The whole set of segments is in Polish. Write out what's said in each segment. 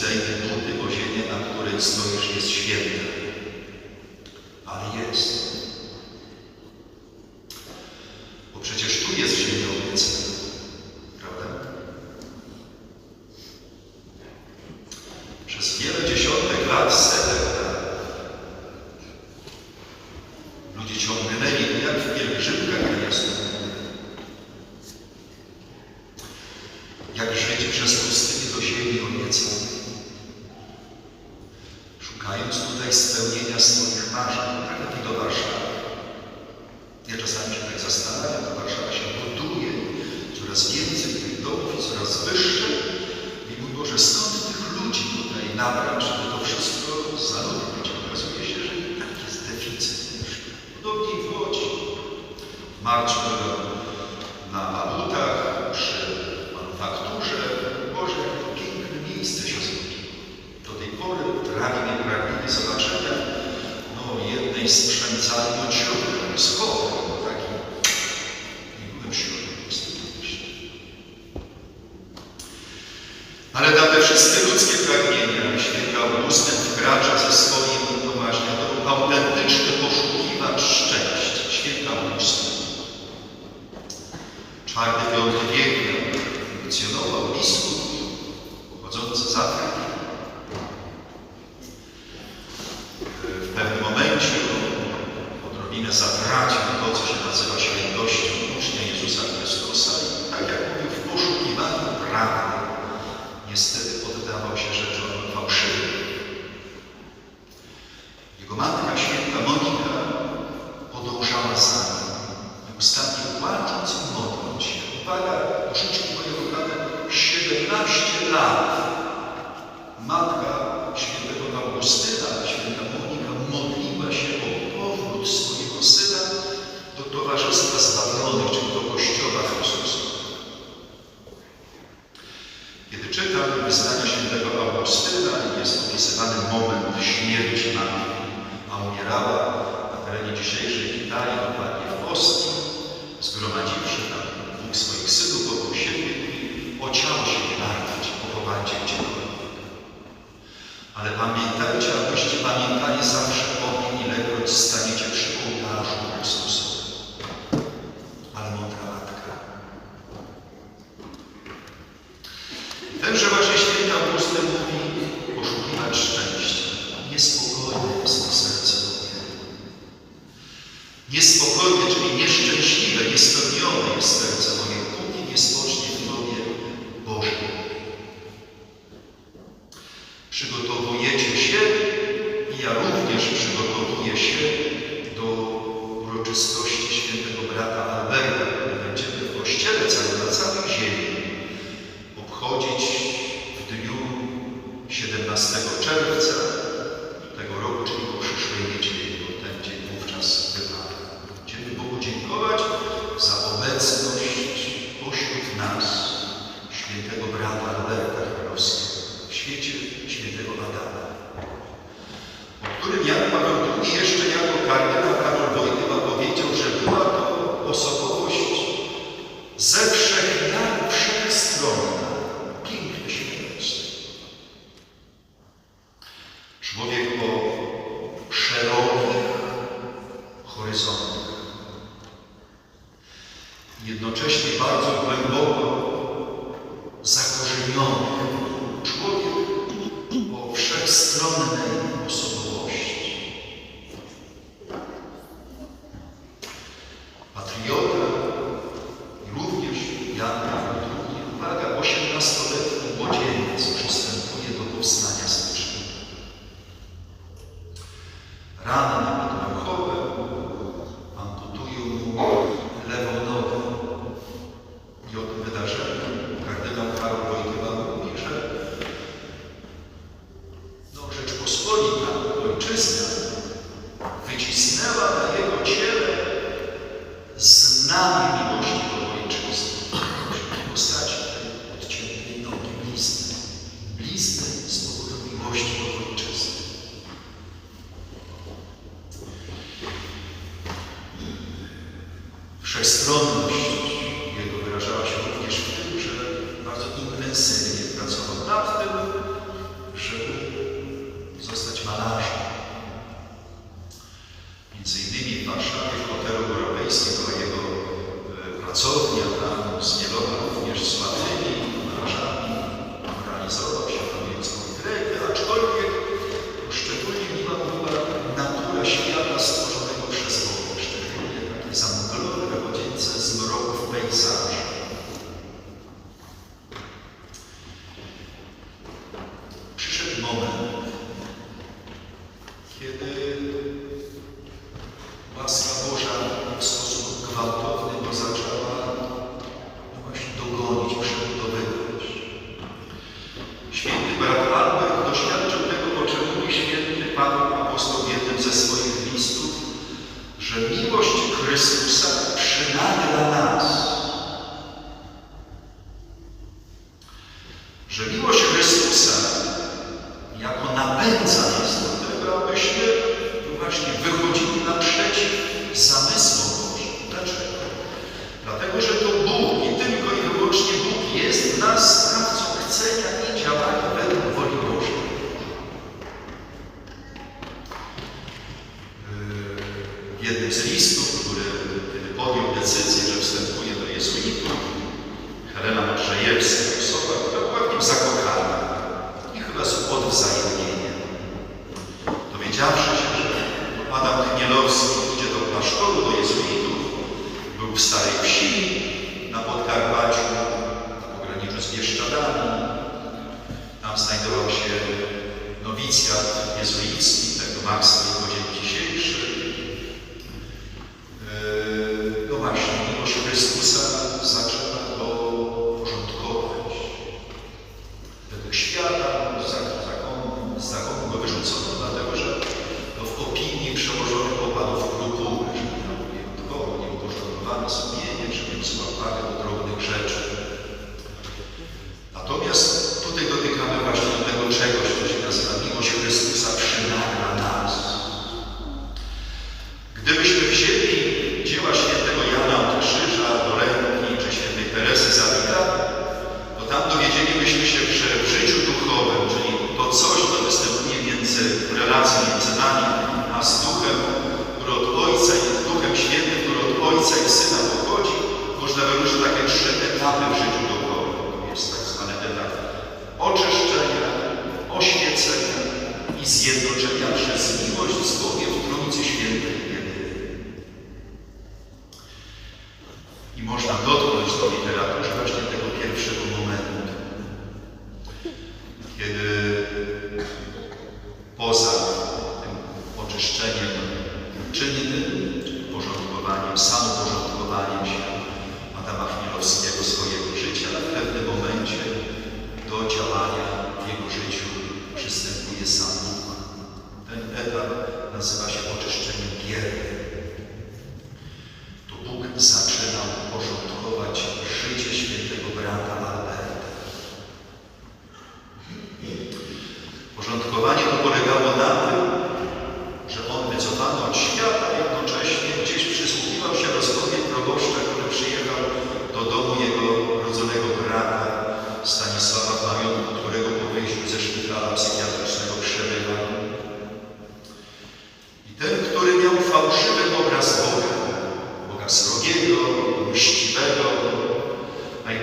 Te buty, bo ziemia, na której stoisz, jest święta. Ale jest. arch 17 czerwca tego roku, czyli po przyszłej niedzieli. Wszechstronność jego wyrażała się również w tym, że bardzo intensywnie pracował nad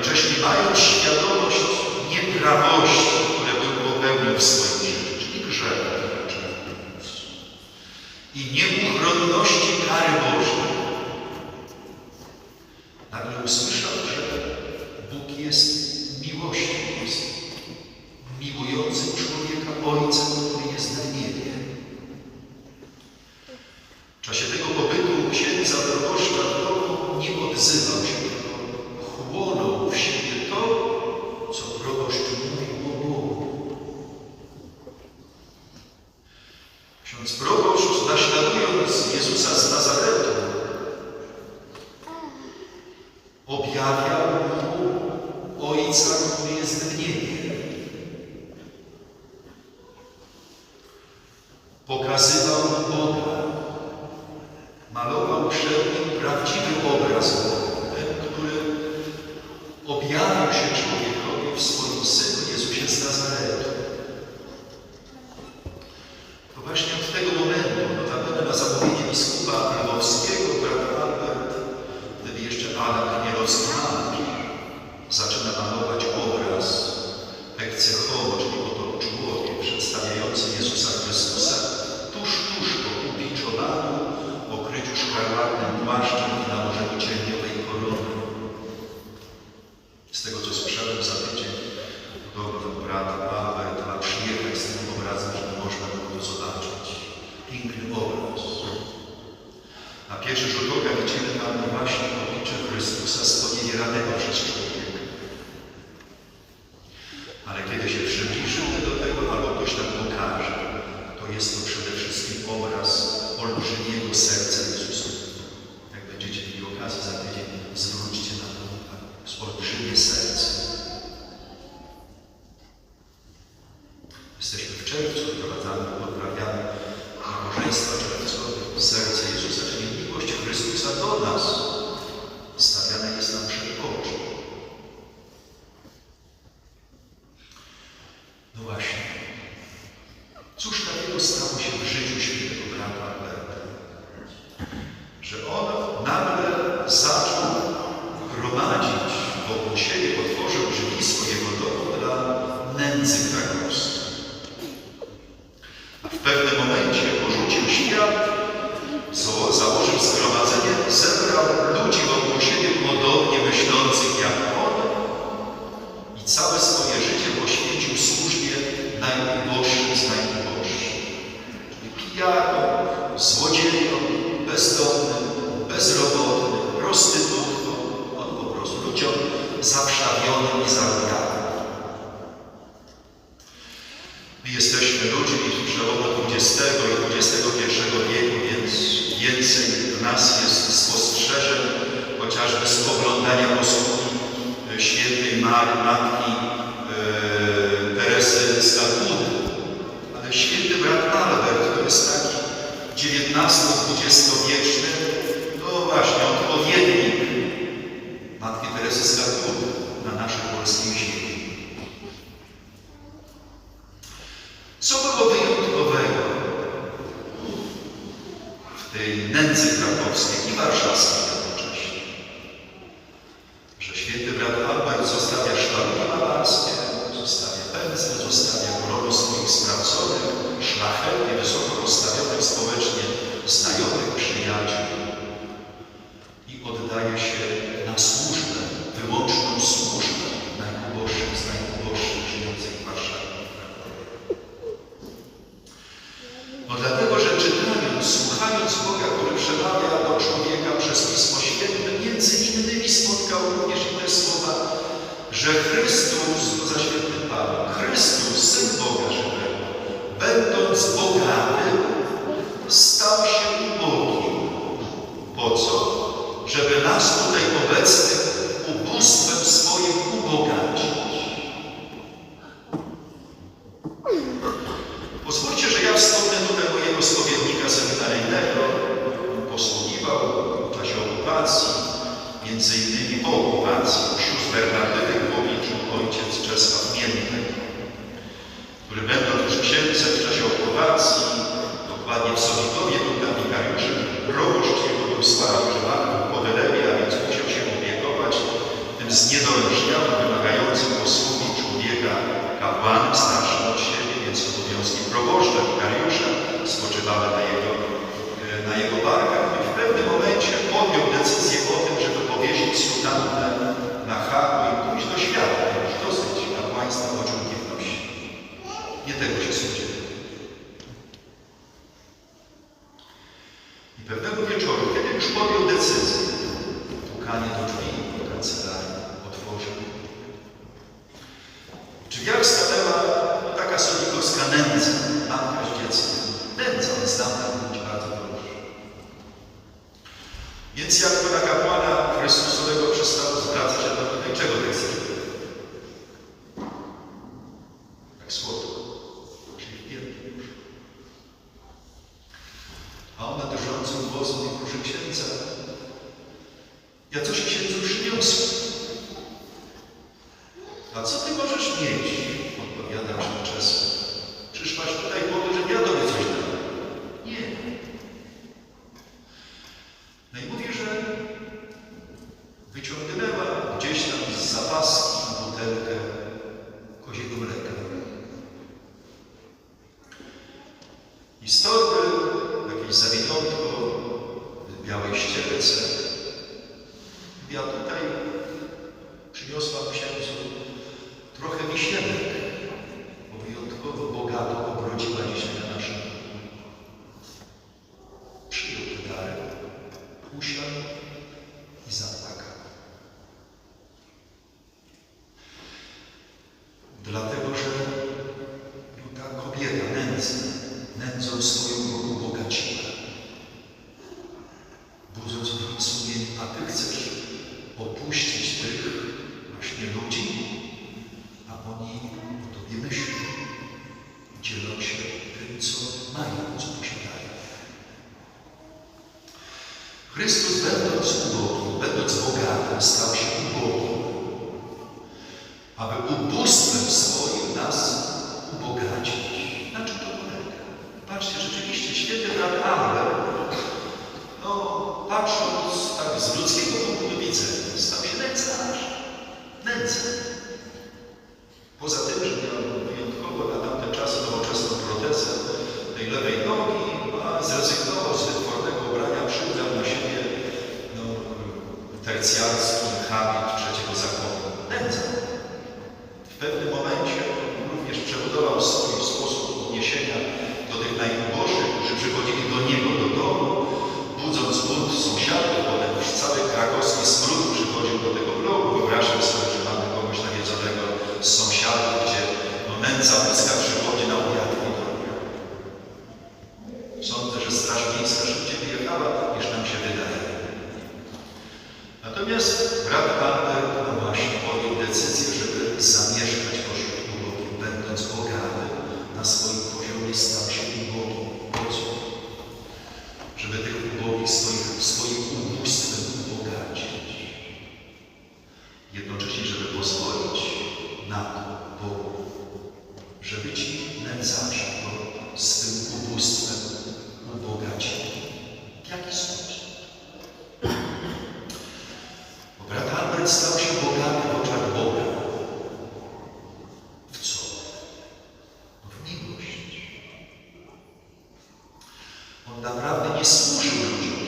jednocześnie mając świadomość nieprawości, które był popełnił w swoim życiu, czyli grzechu, i nieuchronności kary Bożej, nagle usłyszał, że pratique obras pierwszy rzut oka widzimy tam właśnie oblicze Chrystusa spełnienie przez człowieka. spoglądania posługi e, świętej Mary, matki e, Teresy z Kalkuty. Ale święty brat Albert, to jest taki XIX-XX wieczny, to właśnie Dzielnicach w czasie okupacji, dokładnie w Sowitowie, tutaj w Kariuszy, proboszcz jego był stary prywatny, podelewie, a więc musiał się opiekować tym zniedorężnianym, wymagającym posługi człowieka kapłanem starszym od siebie, więc obowiązki proboszcza i Kariusza spoczywały na jego, e, na jego barkach. No I w pewnym momencie podjął decyzję o tym, żeby powiesić sutannę na haku i pójść do świata, już dosyć kapłaństwa pociągniętości. Nie tego się sądzi. podjął decyzję. Pukanie do drzwi do kancelarii otworzył. W drzwiach stanęła taka sonikowska nędza, matka z dzieckiem. Nędza, on znana, być bardzo. Więc jak to taka Ja tutaj przyniosłam się trochę wisienek. aby ubóstwem swoim nas ubogacić. Na czym to polega? Patrzcie, rzeczywiście święty Abraham, no patrząc tak z ludzkiego punktu widzenia, stał się nędzarz. Nędzarz. Poza tym, że miał да правда не служим им,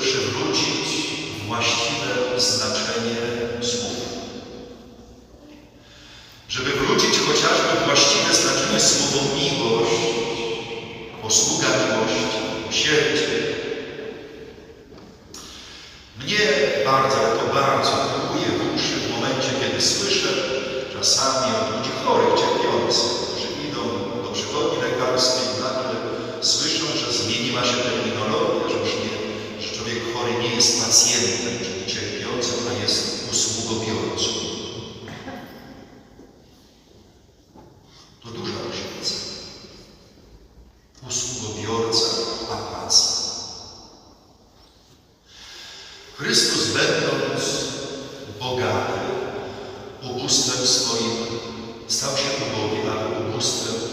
przywrócić właściwe znaczenie słów. Żeby wrócić chociażby właściwe znaczenie słowo miłość, posługa miłości, miłosierdzie. Mnie bardzo, ale to bardzo kłuje w uszy w momencie, kiedy słyszę czasami od ludzi chorych, cierpiących, bogaty. Ubóstwem swoim stał się ubogim, a ubóstwem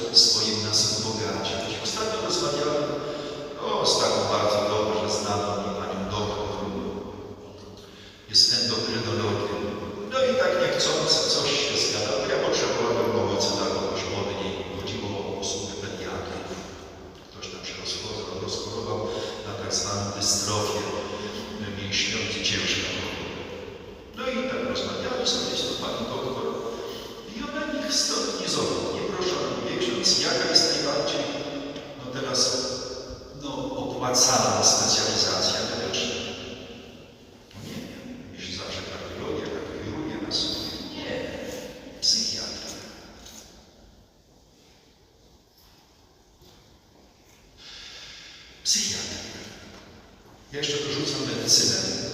psychiatr. Jeszcze dorzucam medycynę.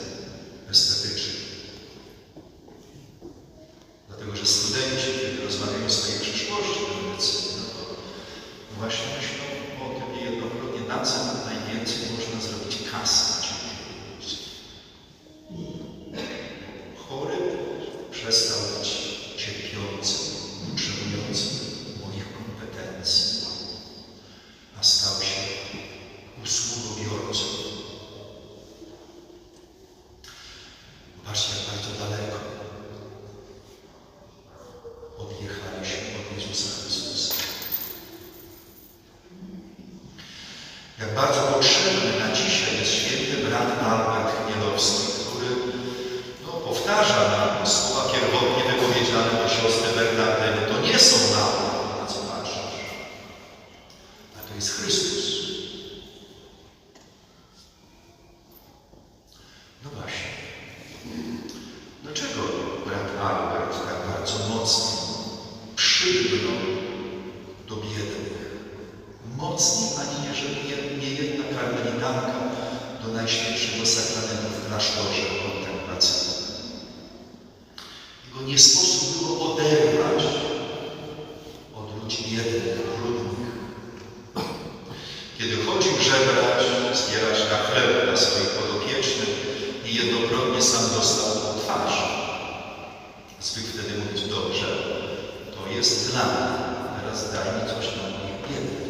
Jak bardzo potrzebny na dzisiaj jest święty brat Albert Chmielowski, który no, powtarza nam słowa pierwotnie wypowiedziane do siostry Bernardyny. To nie są dla swoich podopiecznych i jednokrotnie sam dostał po twarzy. Zwykł wtedy mówić, dobrze, to jest dla mnie, teraz daj mi coś na mnie biedne.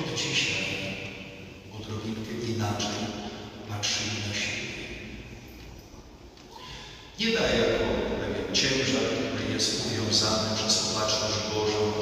od dzisiaj odrobinkę inaczej patrzyli na siebie. Nie daje jako pewien ciężar, który jest uwiązany przez opatrzność Bożą